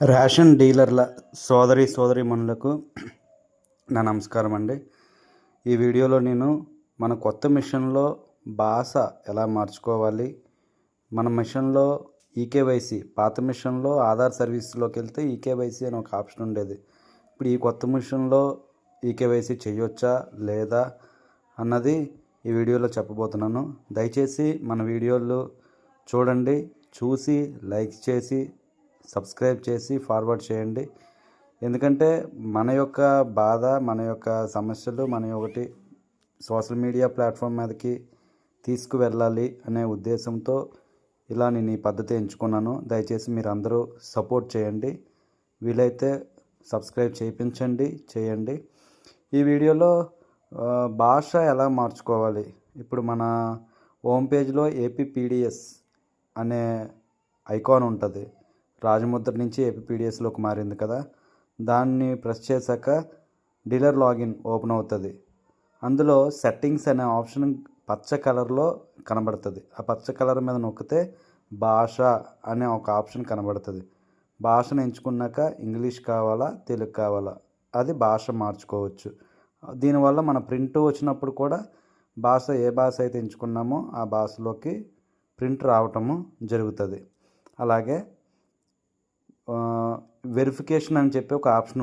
Ration డీలర్ల సోదరి సోదరీమణులకు నా నమస్కారం అండి. ఈ వీడియోలో నేను మన కొత్త మిషన్లో భాష ఎలా మార్చుకోవాలి మన మిషన్లో ఈకేవైసీ పాత మిషన్లో ఆధార్ సర్వీస్లోకి వెళ్తే ఈకేవైసీ అని ఒక ఆప్షన్ ఉండేది. ఇప్పుడు ఈ కొత్త మిషన్లో ఈకేవైసీ చేయొచ్చా లేదా అన్నది ఈ వీడియోలో చెప్పబోతున్నాను. దయచేసి మన వీడియోలు చూడండి చూసి లైక్ చేసి సబ్స్క్రైబ్ చేసి ఫార్వర్డ్ చేయండి. ఎందుకంటే మన యొక్క బాధ మన యొక్క సమస్యలు మన ఒకటి సోషల్ మీడియా ప్లాట్ఫామ్ మీదకి తీసుకువెళ్ళాలి అనే ఉద్దేశంతో ఇలా నేను ఈ పద్ధతి ఎంచుకున్నాను. దయచేసి మీరు అందరూ సపోర్ట్ చేయండి. వీలైతే సబ్స్క్రైబ్ చేయించండి చేయండి. ఈ వీడియోలో భాష ఎలా మార్చుకోవాలి? ఇప్పుడు మన హోమ్ పేజ్లో ఏపీపీడిఎస్ అనే ఐకాన్ ఉంటుంది. రాజముద్ర నుంచి ఏపీపీడిఎస్లోకి మారింది కదా. దాన్ని ప్రెస్ చేశాక డీలర్ లాగిన్ ఓపెన్ అవుతుంది. అందులో సెట్టింగ్స్ అనే ఆప్షన్ పచ్చ కలర్లో కనబడుతుంది. ఆ పచ్చ కలర్ మీద నొక్కితే భాష అనే ఒక ఆప్షన్ కనబడుతుంది. భాషను ఎంచుకున్నాక ఇంగ్లీష్ కావాలా తెలుగు కావాలా అది భాష మార్చుకోవచ్చు. దీనివల్ల మన ప్రింట్ వచ్చినప్పుడు కూడా భాష ఏ భాష అయితే ఎంచుకున్నామో ఆ భాషలోకి ప్రింట్ రావటము జరుగుతుంది. అలాగే వెరిఫికేషన్ అని చెప్పి ఒక ఆప్షన్